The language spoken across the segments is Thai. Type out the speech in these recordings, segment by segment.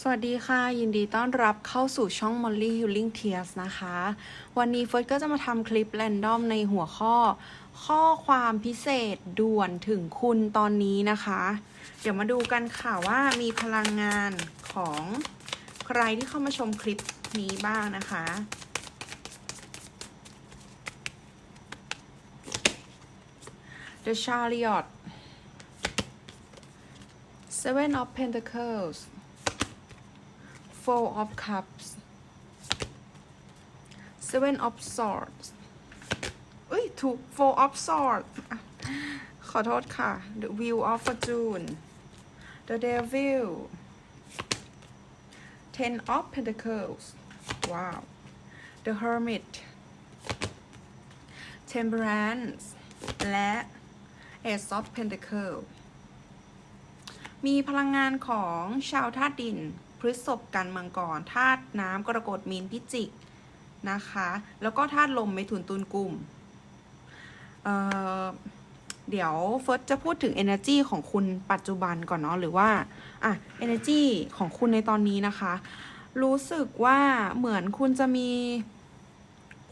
สวัสดีค่ะ ยินดีต้อนรับเข้าสู่ช่อง Molly Healing Tears นะคะ วันนี้เฟิร์สก็จะมาทำคลิปแรนดอมในหัวข้อ ข้อความพิเศษด่วนถึงคุณตอนนี้นะคะ เดี๋ยวมาดูกันค่ะว่ามีพลังงานของใครที่เข้ามาชมคลิปนี้บ้างนะคะ The Chariot Seven of Pentacles Four of Cups Seven of Swords เอ้ยถูก Four of Swords ขอโทษค่ะ The Wheel of Fortune The Devil Ten of Pentacles ว้าว The Hermit Temperance และ Ace of Pentacles มีพลังงานของชาวธาตุดิน พฤษภกันมังกรธาตุน้ำกรกฎมีนพิจิกนะคะ แล้วก็ธาตุลมเมถุนตุลกลุ่มเเดี๋ยวเฟิร์สจะพูดถึง energy ของคุณปัจจุบันก่อนเนาะหรือว่าอะ energy ของคุณในตอนนี้นะคะ รู้สึกว่าเหมือนคุณจะมี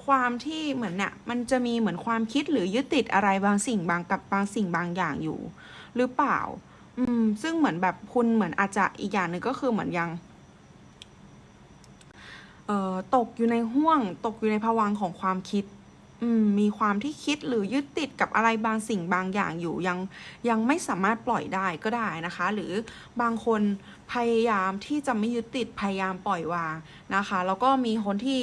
ความที่เหมือนเนี่ยมันจะมีเหมือนความคิดหรือยึดติดอะไรบางสิ่งบางกับบางสิ่งบางอย่างอยู่ หรือเปล่า อืม ซึ่งเหมือนแบบคุณเหมือนอาจจะอีกอย่างหนึ่งก็คือเหมือนยัง เอ่อตกอยู่ในห่วง ตกอยู่ในภวังของความคิด มมีความที่คิดหรือยึดติดกับอะไรบางสิ่งบางอย่างอยู่ยังยังไม่สามารถปล่อยได้ก็ได้นะคะ หรือบางคนพยายามที่จะไม่ยึดติดพยายามปล่อยวางนะคะ แล้วก็มีคนที่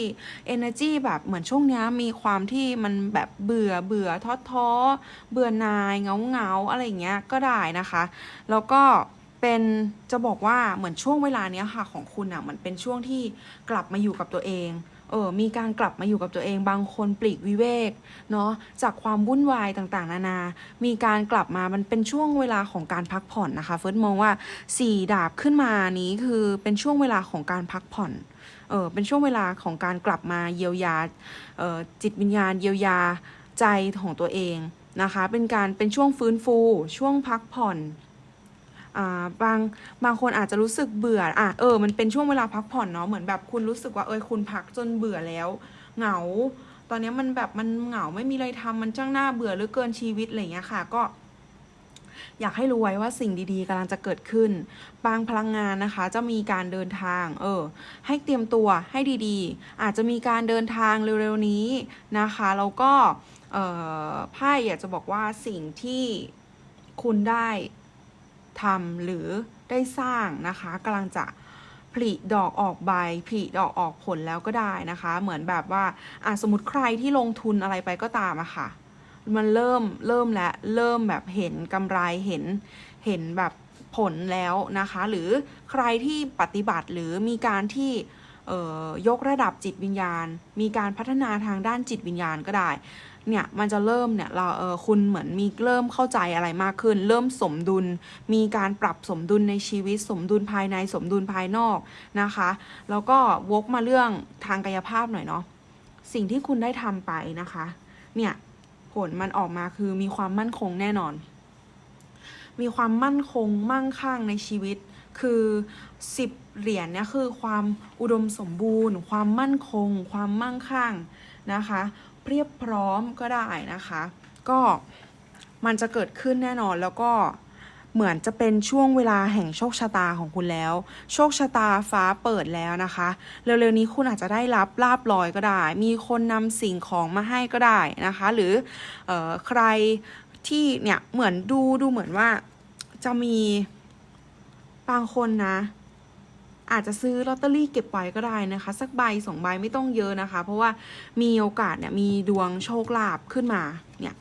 energy แบบเหมือนช่วงนี้มีความที่มันแบบเบื่อเบื่อท้อท้อเบื่อนายเงาเงาอะไรอย่างเงี้ยก็ได้นะคะ แล้วก็เป็นจะบอกว่าเหมือนช่วงเวลาเนี้ยค่ะของคุณอะมันเป็นช่วงที่กลับมาอยู่กับตัวเอง เออมีการกลับมาอยู่กับตัวเองบางคนปลีกวิเวกเนาะจากความวุ่นวายต่างๆ นานา มีการกลับมามันเป็นช่วงเวลาของการพักผ่อนนะคะ เฟิร์สมองว่าสี่ดาบขึ้นมานี้คือเป็นช่วงเวลาของการพักผ่อนเออเป็นช่วงเวลาของการกลับมาเยียวยาเออจิตวิญญาณเยียวยาใจของตัวเองนะคะ เป็นการเป็นช่วงฟื้นฟู ช่วงพักผ่อน บางบางคนอาจจะรู้สึกเบื่ออะเออมันเป็นช่วงเวลาพักผ่อนเนาะเหมือนแบบคุณรู้สึกว่าเออคุณพักจนเบื่อแล้ว เหงา ตอนนี้มันแบบมันเหงาไม่มีอะไรทำมันจ้างหน้าเบื่อเหลือเกินชีวิตอะไรอย่างเงี้ยค่ะ ก็อยากให้รู้ไว้ว่าสิ่งดีๆกำลังจะเกิดขึ้น บางพลังงานนะคะ จะมีการเดินทาง เออ ให้เตรียมตัวให้ดีๆ อาจจะมีการเดินทางเร็วๆนี้นะคะ แล้วก็เออไพ่อยากจะบอกว่าสิ่งที่คุณได้ ทำหรือได้สร้างนะคะกำลังจะผลิดอกออกใบผลิดอกออกผลแล้วก็ได้นะคะ เหมือนแบบว่าอะสมมติใครที่ลงทุนอะไรไปก็ตามอะค่ะ มันเริ่มเริ่มและเริ่มแบบเห็นกำไรเห็นเห็นแบบผลแล้วนะคะ หรือใครที่ปฏิบัติหรือมีการที่ยกระดับจิตวิญญาณ มีการพัฒนาทางด้านจิตวิญญาณก็ได้ เนี่ยมันจะเริ่มเนี่ยเราเออคุณเหมือนมีเริ่มเข้าใจอะไรมากขึ้น เริ่มสมดุล มีการปรับสมดุลในชีวิต สมดุลภายในสมดุลภายนอกนะคะ แล้วก็วกมาเรื่องทางกายภาพหน่อยเนาะสิ่งที่คุณได้ทำไปนะคะ เนี่ยผลมันออกมาคือมีความมั่นคงแน่นอน มีความมั่นคงมั่งคั่งในชีวิตคือสิบเหรียญเนี่ยคือความอุดมสมบูรณ์ ความมั่นคง ความมั่งคั่ง นะคะเรียบพร้อมก็ได้นะคะ ก็มันจะเกิดขึ้นแน่นอนแล้วก็เหมือนจะเป็นช่วงเวลาแห่งโชคชะตาของคุณแล้ว โชคชะตาฟ้าเปิดแล้วนะคะ เร็วๆนี้คุณอาจจะได้รับลาบลอยก็ได้ มีคนนำสิ่งของมาให้ก็ได้นะคะ หรือออใครที่เนี่ยเหมือนดูดูเหมือนว่าจะมีบางคนนะ อาจจะซื้อลอตเตอรี่เก็บไว้ก็ได้นะคะ สักใบสองใบไม่ต้องเยอะนะคะ เพราะว่ามีโอกาสเนี่ยมีดวงโชคลาภขึ้นมาเนี่ย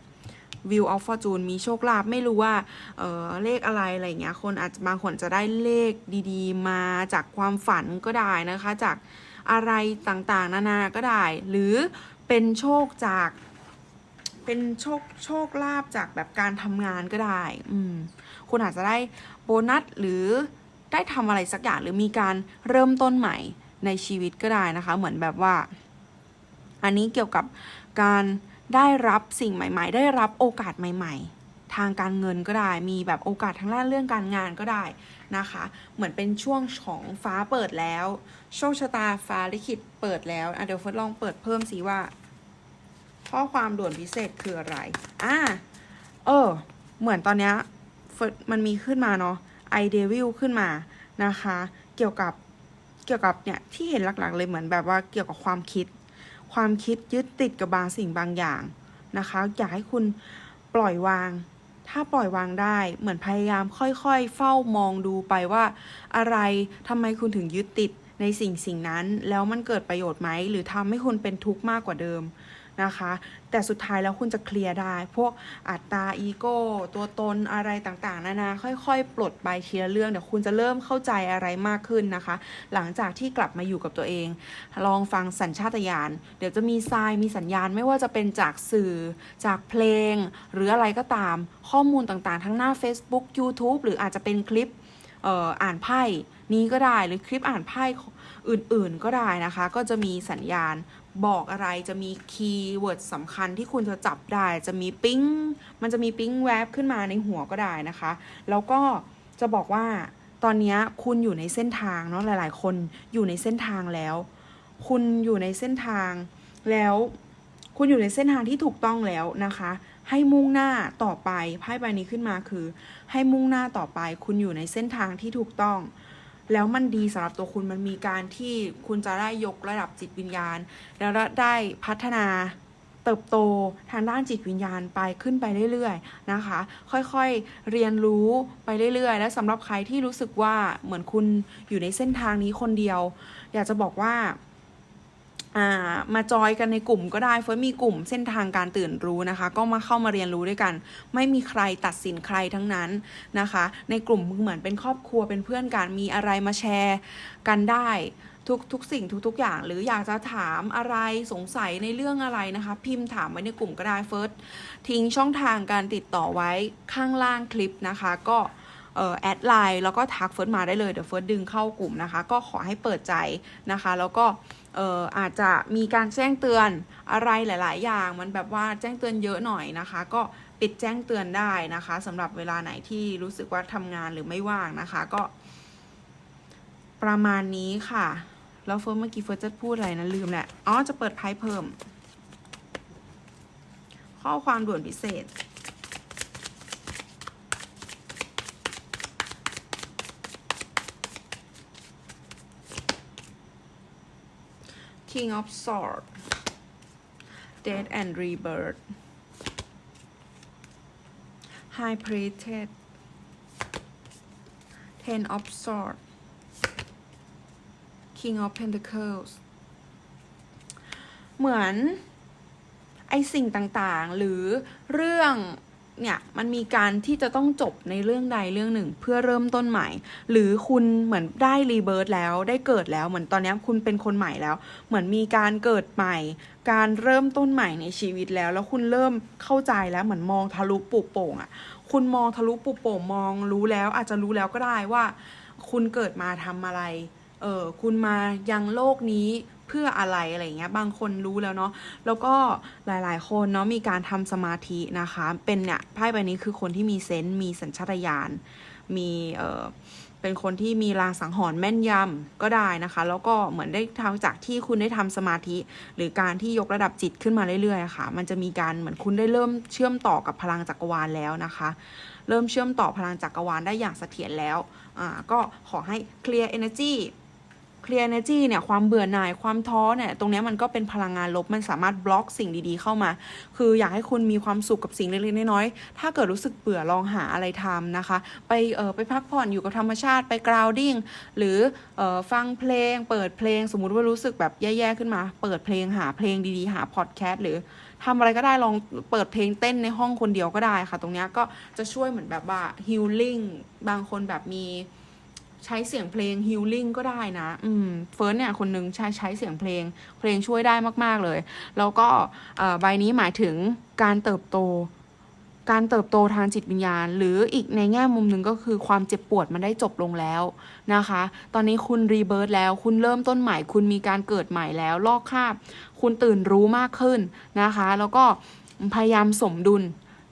วิวออฟฟอร์จูนมีโชคลาภไม่รู้ว่าเออเลขอะไรอะไรเงี้ยคนอาจจะบางคนจะได้เลขดีๆ มาจากความฝันก็ได้นะคะ จากอะไรต่างๆ นานาก็ได้ หรือเป็นโชคจาก เป็นโชคโชคลาภจากแบบการทำงานก็ได้ อืมคุณอาจจะได้โบนัสหรือ ได้ทำอะไรสักอย่างหรือมีการเริ่มต้นใหม่ในชีวิตก็ได้นะคะ เหมือนแบบว่า อันนี้เกี่ยวกับการได้รับสิ่งใหม่ ๆ ได้รับโอกาสใหม่ ๆ ทางการเงินก็ได้ มีแบบโอกาสทางด้านเรื่องการงานก็ได้นะคะ เหมือนเป็นช่วงของฟ้าเปิดแล้ว โชคชะตาฟ้าลิขิตเปิดแล้วอะเดี๋ยวเฟิร์สลองเปิดเพิ่มสิว่า ข้อความด่วนพิเศษคืออะไร อ่า เออ เหมือนตอนเนี้ยมันมีขึ้นมาเนาะ ไอเดวิลขึ้นมานะคะ เกี่ยวกับเกี่ยวกับเนี่ยที่เห็นหลักๆเลยเหมือนแบบว่าเกี่ยวกับความคิด ความคิดยึดติดกับบางสิ่งบางอย่างนะคะอยากให้คุณปล่อยวาง ถ้าปล่อยวางได้เหมือนพยายามค่อยๆ เฝ้ามองดูไปว่า อะไรทำไมคุณถึงยึดติดในสิ่งสิ่งนั้น แล้วมันเกิดประโยชน์ไหม หรือทำให้คุณเป็นทุกข์มากกว่าเดิม นะคะ แต่สุดท้ายแล้วคุณจะเคลียร์ได้ พวกอัตตาอีโก้ ตัวตนอะไรต่างๆนานาค่อย ๆ ปลดไปทีละเรื่องเดี๋ยวคุณจะเริ่มเข้าใจอะไรมากขึ้นนะคะ หลังจากที่กลับมาอยู่กับตัวเอง ลองฟังสัญชาตญาณเดี๋ยวจะมีทรายมีสัญญาณไม่ว่าจะเป็นจากสื่อจากเพลง หรืออะไรก็ตามข้อมูลต่างๆ ทั้งหน้า Facebook YouTube หรืออาจจะเป็นคลิปอออ่านไพ่นี้ก็ได้หรือคลิปอ่านไพ่อื่นๆก็ได้นะคะ ก็จะมีสัญญาณ บอกอะไรจะมีคีย์เวิร์ดสำคัญที่คุณจะจับได้ จะมีปิ๊งมันจะมีปิ๊งแวบขึ้นมาในหัวก็ได้นะคะ แล้วก็จะบอกว่าตอนนี้คุณอยู่ในเส้นทางเนาะหลาย ๆ คนอยู่ในเส้นทางแล้ว คุณอยู่ในเส้นทางแล้ว คุณอยู่ในเส้นทางที่ถูกต้องแล้วนะคะ ให้มุ่งหน้าต่อไปไพ่ใบนี้ขึ้นมาคือ ให้มุ่งหน้าต่อไป คุณอยู่ในเส้นทางที่ถูกต้อง แล้วมันดีสำหรับตัวคุณมันมีการที่คุณจะได้ยกระดับจิตวิญญาณ แล้วได้พัฒนาเติบโตทางด้านจิตวิญญาณไปขึ้นไปเรื่อยๆนะคะ ค่อยๆเรียนรู้ไปเรื่อยๆ และสำหรับใครที่รู้สึกว่าเหมือนคุณอยู่ในเส้นทางนี้คนเดียว อยากจะบอกว่าอ่า มาจอยกันในกลุ่มก็ได้ เฟิร์สมีกลุ่มเส้นทางการตื่นรู้นะคะ ก็มาเข้ามาเรียนรู้ด้วยกัน ไม่มีใครตัดสินใครทั้งนั้นนะคะ ในกลุ่มเหมือนเป็นครอบครัวเป็นเพื่อนกันมีอะไรมาแชร์กันได้ทุกทุกสิ่งทุกทุกอย่าง หรืออยากจะถามอะไรสงสัยในเรื่องอะไรนะคะ พิมพ์ถามไว้ในกลุ่มก็ได้เฟิร์สทิ้งช่องทางการติดต่อไว้ข้างล่างคลิปนะคะ ก็ แอดไลน์แล้วก็ทักเฟิร์สมาได้เลยเดี๋ยวเฟิร์สดึงเข้ากลุ่มนะคะ ก็ขอให้เปิดใจนะคะ แล้วก็เอออาจจะมีการแจ้งเตือนอะไรหลาย ๆ อย่าง มันแบบว่าแจ้งเตือนเยอะหน่อยนะคะ ก็ปิดแจ้งเตือนได้นะคะสำหรับเวลาไหนที่รู้สึกว่าทำงานหรือไม่ว่างนะคะ ก็ ประมาณนี้ค่ะ แล้วเฟิร์สเมื่อกี้เฟิร์สจะพูดอะไรนะลืมแหละอ๋อจะเปิดไพ่เพิ่ม ข้อความด่วนพิเศษ King of Swords Death and Rebirth High Priestess Ten of Swords King of Pentacles เหมือน ไอสิ่งต่างๆ หรือเรื่อง เนี่ยมันมีการที่จะต้องจบในเรื่องใดเรื่องหนึ่ง เพื่อเริ่มต้นใหม่ หรือคุณเหมือนได้รีเบิร์ตแล้วได้เกิดแล้วเหมือนตอนนี้คุณเป็นคนใหม่แล้ว เหมือนมีการเกิดใหม่ การเริ่มต้นใหม่ในชีวิตแล้ว แล้วคุณเริ่มเข้าใจแล้วเหมือนมองทะลุปุโป่งอะ่ะคุณมองทะลุปุโป่งมองรู้แล้วอาจจะรู้แล้วก็ได้ว่า คุณเกิดมาทำอะไรเออคุณมายังโลกนี้ เพื่ออะไรอะไรเงี้ยบางคนรู้แล้วเนาะแล้วก็หลายๆ คนเนาะมีการทำสมาธินะคะ เป็นเนี่ยไพ่ใบนี้คือคนที่มีเซนส์มีสัญชาตญาณมีเออเป็นคนที่มีลางสังหรณ์แม่นยำก็ได้นะคะ แล้วก็เหมือนได้ทำจากที่คุณได้ทำสมาธิ หรือการที่ยกระดับจิตขึ้นมาเรื่อยๆะค่ะ มันจะมีการเหมือนคุณได้เริ่มเชื่อมต่อกับพลังจักรวาลแล้วนะคะ เริ่มเชื่อมต่อพลังจักรวาลได้อย่างเสถียรแล้วอ่าก็ขอให้ clear energy clear energy เนี่ คลียร์เนจีเนี่ยความเบื่อหน่ายความท้อเนี่ยตรงนี้มันก็เป็นพลังงานลบมันสามารถบล็อกสิ่งดีๆเข้ามา คืออยากให้คุณมีความสุขกับสิ่งเล็กๆน้อยๆถ้าเกิดรู้สึกเบื่อลองหาอะไรทำนะคะ ไปเออไปพักผ่อนอยู่กับธรรมชาติไป grounding หรือเออฟังเพลง เปิดเพลงสมมุติว่ารู้สึกแบบแย่ๆขึ้นมา เปิดเพลงหาเพลงดีๆหาพอดแคสต์หรือทำอะไรก็ได้ลองเปิดเพลงเต้นในห้องคนเดียวก็ได้ค่ะ ตรงนี้ก็จะช่วยเหมือนแบบว่า healing บางคนแบบมี ใช้เสียงเพลงฮิลลิ่งก็ได้นะอืมเฟิร์สเนี่ยคนหนึ่งใช้ใช้เสียงเพลง เพลงช่วยได้มากๆเลย แล้วก็ใบนี้หมายถึงการเติบโต การเติบโตทางจิตวิญญาณ หรืออีกในแง่มุมหนึ่งก็คือความเจ็บปวดมันได้จบลงแล้วนะคะ ตอนนี้คุณรีเบิร์ตแล้ว คุณเริ่มต้นใหม่ คุณมีการเกิดใหม่แล้ว ลอกคราบ คุณตื่นรู้มากขึ้นนะคะ แล้วก็พยายามสมดุล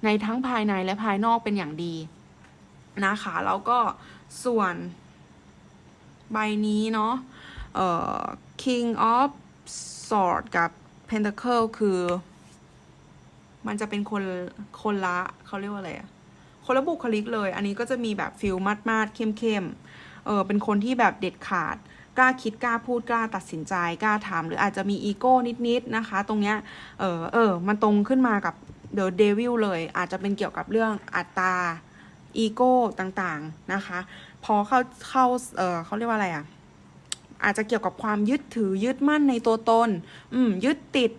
ในทั้งภายในและภายนอกเป็นอย่างดีนะคะ แล้วก็ส่วน ใบนี้เนาะเอ่อ King of Sword กับ Pentacle คือ มันจะเป็นคนคนละเขาเรียกว่าอะไรอะคนละบุคลิกเลย อันนี้ก็จะมีแบบฟิลมัดมาดๆเข้มเข้มๆเออเป็นคนที่แบบเด็ดขาด กล้าคิดกล้าพูดกล้าตัดสินใจกล้าถามหรืออาจจะมีอีโก้นิดๆนะคะ ตรงเนี้ยเออเออมันตรงขึ้นมากับเดอะเดวิลเลย อาจจะเป็นเกี่ยวกับเรื่องอัตราอีโก้ต่างๆนะคะ พอเข้าเข้าเออเขาเรียกว่าอะไรอะอาจจะเกี่ยวกับความยึดถือยึดมั่นในตัวตน อืม ยึดติด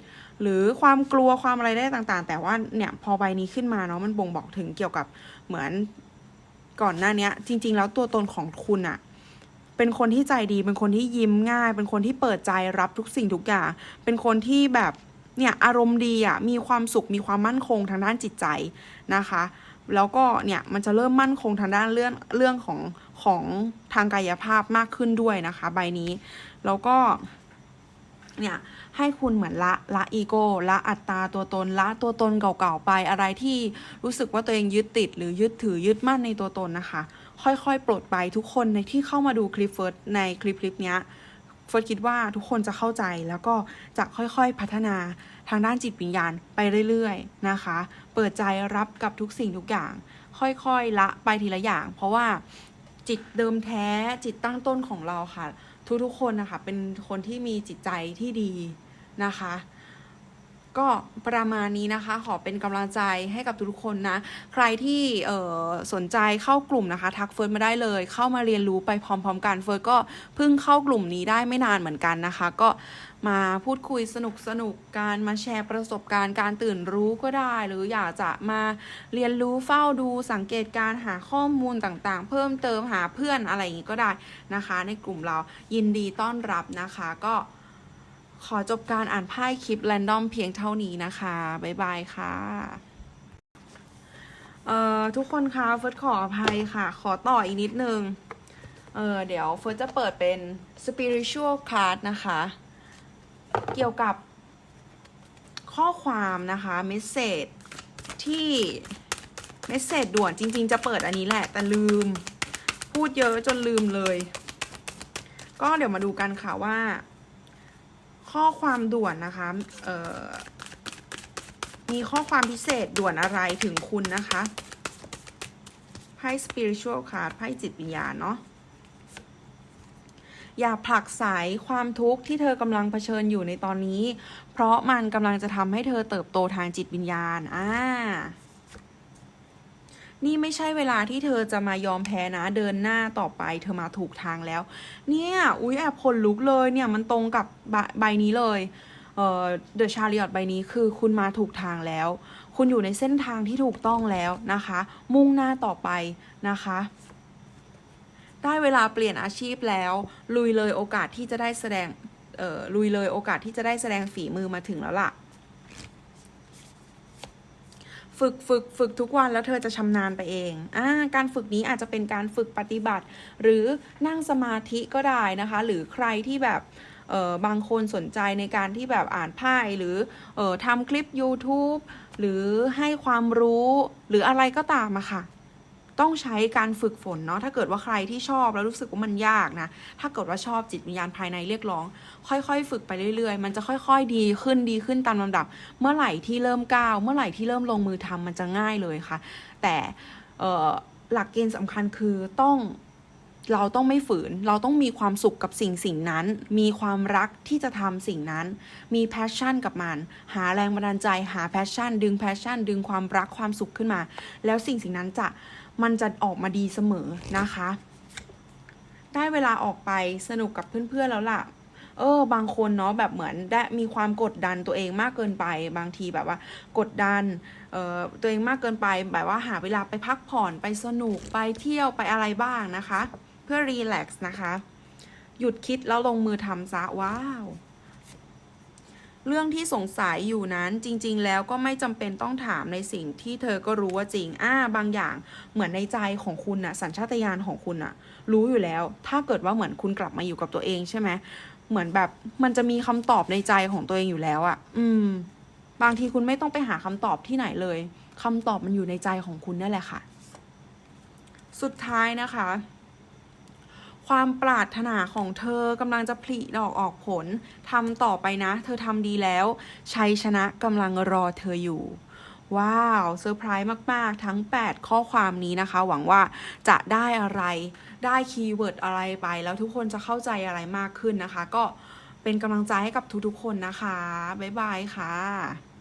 หรือความกลัวความอะไรได้ต่างๆ แต่ว่าเนี่ยพอใบนี้ขึ้นมาเนาะมันบ่งบอกถึงเกี่ยวกับเหมือนก่อนหน้าเนี้ยจริง ๆ แล้วตัวตนของคุณอะเป็นคนที่ใจดี เป็นคนที่ยิ้มง่าย เป็นคนที่เปิดใจรับทุกสิ่งทุกอย่าง เป็นคนที่แบบเนี่ยอารมณ์ดีอะมีความสุขมีความมั่นคงทางด้านจิตใจนะคะ แล้วก็เนี่ยมันจะเริ่มมั่นคงทางด้านเรื่องเรื่องของ ของทางกายภาพมากขึ้นด้วยนะคะ ใบนี้ แล้วก็เนี่ยให้คุณเหมือนละละอีโก้ละอัตตาตัวตนละตัวตนเก่าๆไปอะไรที่รู้สึกว่าตัวเองยึดติด หรือยึดถือยึดมั่นในตัวตนนะคะ ค่อยๆ ปลดไปทุกคนในที่เข้ามาดูคลิปเฟิร์สในคลิปคลิปนี้เฟิร์สคิดว่าทุกคนจะเข้าใจแล้วก็จะค่อยๆพัฒนาทางด้านจิตวิญญาณไปเรื่อยๆนะคะ เปิดใจรับกับทุกสิ่งทุกอย่าง ค่อยๆละไปทีละอย่าง เพราะว่า จิตเดิมแท้จิตตั้งต้นของเราค่ะ ทุกๆคนนะคะเป็นคนที่มีจิตใจที่ดีนะคะ ก็ประมาณนี้นะคะ ขอเป็นกำลังใจให้กับทุกๆคนนะ ใครที่สนใจเข้ากลุ่มนะคะ ทักเฟิร์สมาได้เลย เข้ามาเรียนรู้ไปพร้อม ๆ กันเฟิร์สก็เพิ่งเข้ากลุ่มนี้ได้ไม่นานเหมือนกันนะคะ ก็มาพูดคุยสนุกสนุกๆการมาแชร์ประสบการณ์การตื่นรู้ก็ได้ หรืออยากจะมาเรียนรู้เฝ้าดูสังเกตการหาข้อมูลต่างๆ เพิ่มเติมหาเพื่อนอะไรอย่างนี้ก็ได้นะคะ ในกลุ่มเรายินดีต้อนรับนะคะก็ ขอจบการอ่านไพ่คลิปแรนดอมเพียงเท่านี้นะคะ บ๊ายบายค่ะเอ่อทุกคนคะเฟิร์สขออภัยค่ะ ขอต่ออีกนิดนึง เออเดี๋ยวเฟิร์สจะเปิดเป็น spiritual card นะคะ เกี่ยวกับข้อความนะคะ message ที่ message ด่วนจริง ๆ จะเปิดอันนี้แหละ แต่ลืม พูดเยอะจนลืมเลย ก็เดี๋ยวมาดูกันค่ะว่า ข้อความด่วนนะคะเอ่อมีข้อความพิเศษด่วนอะไรถึงคุณนะคะไพ่ spiritual card ไพ่จิตวิญญาณเนาะอย่าผลักไสความทุกข์ที่เธอกำลังเผชิญอยู่ในตอนนี้ เพราะมันกำลังจะทำให้เธอเติบโตทางจิตวิญญาณ อ่า นี่ไม่ใช่เวลาที่เธอจะมายอมแพ้นะเดินหน้าต่อไป เธอมาถูกทางแล้ว เนี่ยอุ๊ยแอบขนลุกเลยเนี่ยมันตรงกับใบใบนี้เลยเอ่อ The Chariot ใบนี้คือคุณมาถูกทางแล้ว คุณอยู่ในเส้นทางที่ถูกต้องแล้วนะคะ มุ่งหน้าต่อไปนะคะได้เวลาเปลี่ยนอาชีพแล้ว ลุยเลยโอกาสที่จะได้แสดงลุยเลยโอกาสที่จะได้แสดงฝีมือมาถึงแล้วล่ะ ฝึกฝึกฝึกทุกวันแล้วเธอจะชำนาญไปเองอ่าการฝึกนี้อาจจะเป็นการฝึกปฏิบัติ หรือนั่งสมาธิก็ได้นะคะ หรือใครที่แบบเออบางคนสนใจในการที่แบบอ่านไพ่หรือเออทำคลิป YouTube หรือให้ความรู้หรืออะไรก็ตามอะค่ะ ต้องใช้การฝึกฝนเนาะถ้าเกิดว่าใครที่ชอบแล้วรู้สึกว่ามันยากนะ ถ้าเกิดว่าชอบจิตวิญญาณภายในเรียกร้อง ค่อยๆ ฝึกไปเรื่อย ๆ มันจะค่อย ๆ ดีขึ้นดีขึ้นตามลำดับ เมื่อไหร่ที่เริ่มก้าวเมื่อไหร่ที่เริ่มลงมือทำมันจะง่ายเลยค่ะ แต่หลักเกณฑ์สำคัญคือต้องเราต้องไม่ฝืน เราต้องมีความสุขกับสิ่งสิ่งนั้น มีความรักที่จะทำสิ่งนั้น มีแพชชั่นกับมัน หาแรงบันดาลใจ หาแพชชั่น ดึงแพชชั่น ดึงความรักความสุขขึ้นมา แล้วสิ่งสิ่งนั้นจะ มันจะออกมาดีเสมอนะคะ ได้เวลาออกไปสนุกกับเพื่อนๆแล้วล่ะเออบางคนเนาะแบบเหมือนได้มีความกดดันตัวเองมากเกินไป บางทีแบบว่า กดดันเอ่อตัวเองมากเกินไปแบบว่าหาเวลาไปพักผ่อนไปสนุกไปเที่ยวไปอะไรบ้างนะคะ เพื่อรีแลกซ์นะคะ หยุดคิดแล้วลงมือทำซะว้าว เรื่องที่สงสัยอยู่นั้นจริง ๆ แล้วก็ไม่จำเป็นต้องถามในสิ่งที่เธอก็รู้ว่าจริง อ่า บางอย่างเหมือนในใจของคุณน่ะ สัญชาตญาณของคุณน่ะ รู้อยู่แล้ว ถ้าเกิดว่าเหมือนคุณกลับมาอยู่กับตัวเองใช่ไหมเหมือนแบบมันจะมีคำตอบในใจของตัวเองอยู่แล้วอะ่ะ อืม บางทีคุณไม่ต้องไปหาคำตอบที่ไหนเลยคำตอบมันอยู่ในใจของคุณนั่นแหละค่ะ สุดท้ายนะคะ ความปรารถนาของเธอกำลังจะผลิดอกออกผลทำต่อไปนะ เธอทำดีแล้ว ชัยชนะกำลังรอเธออยู่ ว้าวเซอร์ไพรส์มาก ๆ ทั้ง 8 ข้อความนี้นะคะ หวังว่าจะได้อะไรได้คีย์เวิร์ดอะไรไป แล้วทุกคนจะเข้าใจอะไรมากขึ้นนะคะ ก็เป็นกำลังใจให้กับทุกๆคนนะคะ บ๊ายบายค่ะ